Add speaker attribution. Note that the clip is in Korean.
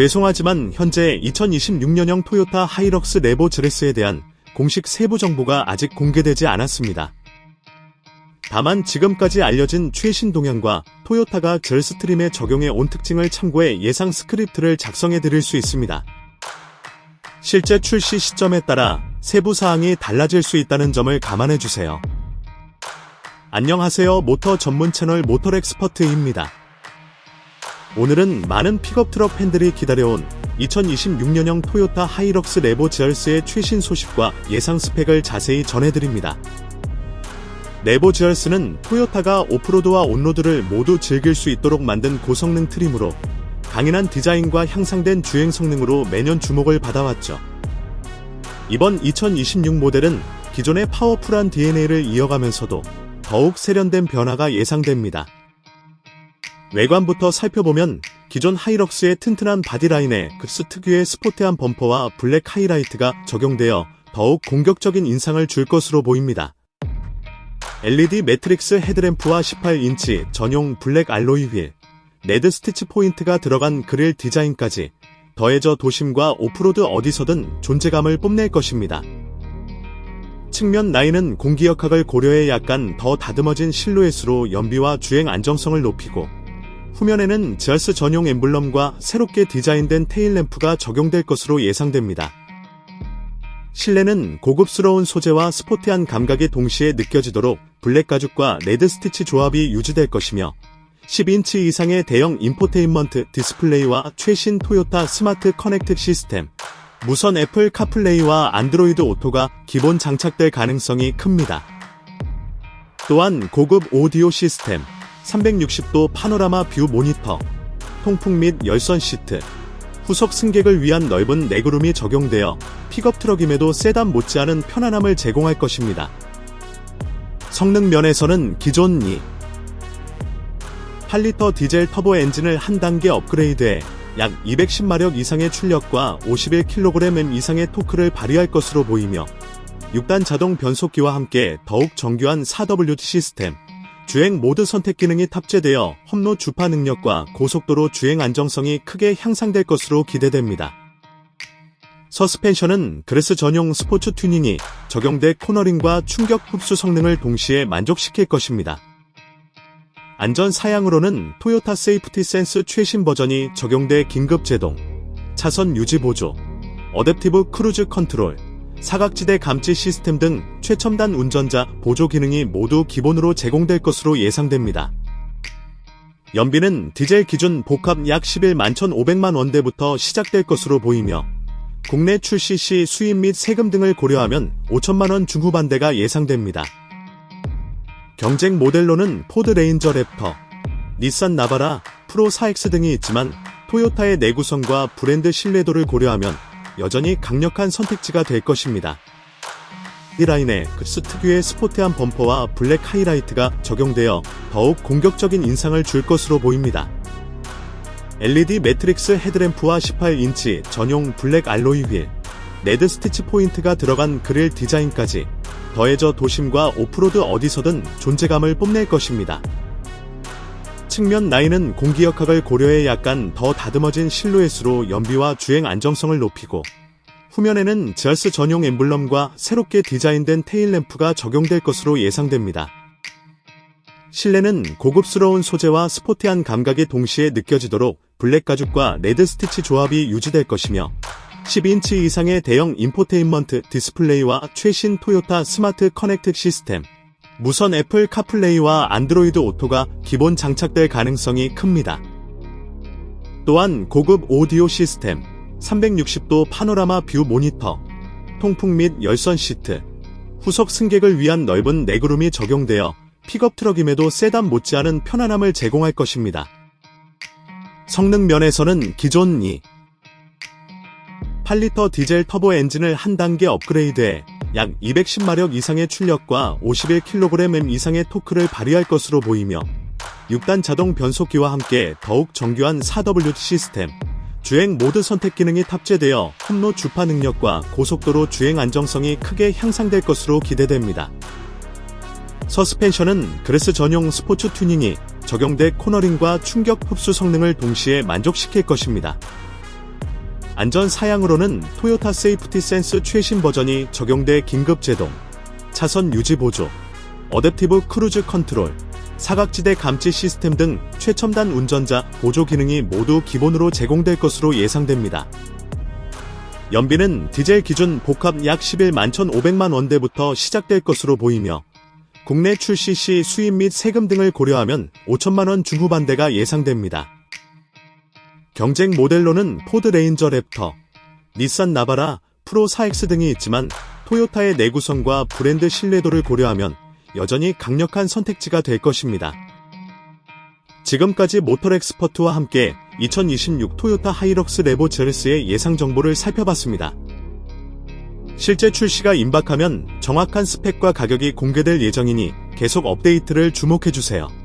Speaker 1: 죄송하지만 현재 2026년형 토요타 하이럭스 레보 드레스에 대한 공식 세부 정보가 아직 공개되지 않았습니다. 다만 지금까지 알려진 최신 동향과 토요타가 젤스트림에 적용해 온 특징을 참고해 예상 스크립트를 작성해 드릴 수 있습니다. 실제 출시 시점에 따라 세부 사항이 달라질 수 있다는 점을 감안해 주세요. 안녕하세요. 모터 전문 채널 모tor 엑스퍼트입니다. 오늘은 많은 픽업 트럭 팬들이 기다려온 2026년형 토요타 하이럭스 레보 지얼스의 최신 소식과 예상 스펙을 자세히 전해드립니다. 레보 지얼스는 토요타가 오프로드와 온로드를 모두 즐길 수 있도록 만든 고성능 트림으로 강인한 디자인과 향상된 주행 성능으로 매년 주목을 받아왔죠. 이번 2026 모델은 기존의 파워풀한 DNA를 이어가면서도 더욱 세련된 변화가 예상됩니다. 외관부터 살펴보면 기존 하이럭스의 튼튼한 바디라인에 급스 특유의 스포티한 범퍼와 블랙 하이라이트가 적용되어 더욱 공격적인 인상을 줄 것으로 보입니다. LED 매트릭스 헤드램프와 18인치 전용 블랙 알로이 휠, 레드 스티치 포인트가 들어간 그릴 디자인까지 더해져 도심과 오프로드 어디서든 존재감을 뽐낼 것입니다. 측면 라인은 공기역학을 고려해 약간 더 다듬어진 실루엣으로 연비와 주행 안정성을 높이고 후면에는 지얼스 전용 엠블럼과 새롭게 디자인된 테일램프가 적용될 것으로 예상됩니다. 실내는 고급스러운 소재와 스포티한 감각이 동시에 느껴지도록 블랙 가죽과 레드 스티치 조합이 유지될 것이며 10인치 이상의 대형 인포테인먼트 디스플레이와 최신 토요타 스마트 커넥트 시스템, 무선 애플 카플레이와 안드로이드 오토가 기본 장착될 가능성이 큽니다. 또한 고급 오디오 시스템, 360도 파노라마 뷰 모니터, 통풍 및 열선 시트, 후석 승객을 위한 넓은 레그룸이 적용되어 픽업 트럭임에도 세단 못지않은 편안함을 제공할 것입니다. 성능 면에서는 기존 2, 8리터 디젤 터보 엔진을 한 단계 업그레이드해 약 210마력 이상의 출력과 51kgm 이상의 토크를 발휘할 것으로 보이며 6단 자동 변속기와 함께 더욱 정교한 4WD 시스템, 주행 모드 선택 기능이 탑재되어 험로 주파 능력과 고속도로 주행 안정성이 크게 향상될 것으로 기대됩니다. 서스펜션은 그레스 전용 스포츠 튜닝이 적용돼 코너링과 충격 흡수 성능을 동시에 만족시킬 것입니다. 안전 사양으로는 토요타 세이프티 센스 최신 버전이 적용돼 긴급 제동, 차선 유지 보조, 어댑티브 크루즈 컨트롤, 사각지대 감지 시스템 등 최첨단 운전자 보조 기능이 모두 기본으로 제공될 것으로 예상됩니다. 연비는 디젤 기준 복합 약 11만 1,500만 원대부터 시작될 것으로 보이며 국내 출시 시 수입 및 세금 등을 고려하면 5천만 원 중후반대가 예상됩니다. 경쟁 모델로는 포드 레인저 랩터, 닛산 나바라, 프로 4X 등이 있지만 토요타의 내구성과 브랜드 신뢰도를 고려하면 여전히 강력한 선택지가 될 것입니다. 이 라인에 급스 특유의 스포티한 범퍼와 블랙 하이라이트가 적용되어 더욱 공격적인 인상을 줄 것으로 보입니다. LED 매트릭스 헤드램프와 18인치 전용 블랙 알로이 휠, 레드 스티치 포인트가 들어간 그릴 디자인까지 더해져 도심과 오프로드 어디서든 존재감을 뽐낼 것입니다. 측면 라인은 공기 역학을 고려해 약간 더 다듬어진 실루엣으로 연비와 주행 안정성을 높이고 후면에는 지얼스 전용 엠블럼과 새롭게 디자인된 테일램프가 적용될 것으로 예상됩니다. 실내는 고급스러운 소재와 스포티한 감각이 동시에 느껴지도록 블랙 가죽과 레드 스티치 조합이 유지될 것이며 10인치 이상의 대형 인포테인먼트 디스플레이와 최신 토요타 스마트 커넥트 시스템, 무선 애플 카플레이와 안드로이드 오토가 기본 장착될 가능성이 큽니다. 또한 고급 오디오 시스템, 360도 파노라마 뷰 모니터, 통풍 및 열선 시트, 후석 승객을 위한 넓은 레그룸이 적용되어 픽업 트럭임에도 세단 못지않은 편안함을 제공할 것입니다. 성능 면에서는 기존 2, 8리터 디젤 터보 엔진을 한 단계 업그레이드해 약 210마력 이상의 출력과 51kgm 이상의 토크를 발휘할 것으로 보이며 6단 자동 변속기와 함께 더욱 정교한 4WD 시스템, 주행 모드 선택 기능이 탑재되어 험로 주파 능력과 고속도로 주행 안정성이 크게 향상될 것으로 기대됩니다. 서스펜션은 그레스 전용 스포츠 튜닝이 적용돼 코너링과 충격 흡수 성능을 동시에 만족시킬 것입니다. 안전 사양으로는 토요타 세이프티 센스 최신 버전이 적용돼 긴급 제동, 차선 유지 보조, 어댑티브 크루즈 컨트롤, 사각지대 감지 시스템 등 최첨단 운전자 보조 기능이 모두 기본으로 제공될 것으로 예상됩니다. 연비는 디젤 기준 복합 약 11만 1,500만 원대부터 시작될 것으로 보이며 국내 출시 시 수입 및 세금 등을 고려하면 5천만 원 중후반대가 예상됩니다. 경쟁 모델로는 포드 레인저 랩터, 닛산 나바라, 프로 4X 등이 있지만 토요타의 내구성과 브랜드 신뢰도를 고려하면 여전히 강력한 선택지가 될 것입니다. 지금까지 모tor 엑스퍼트와 함께 2026 토요타 하이럭스 레보 제르스의 예상 정보를 살펴봤습니다. 실제 출시가 임박하면 정확한 스펙과 가격이 공개될 예정이니 계속 업데이트를 주목해주세요.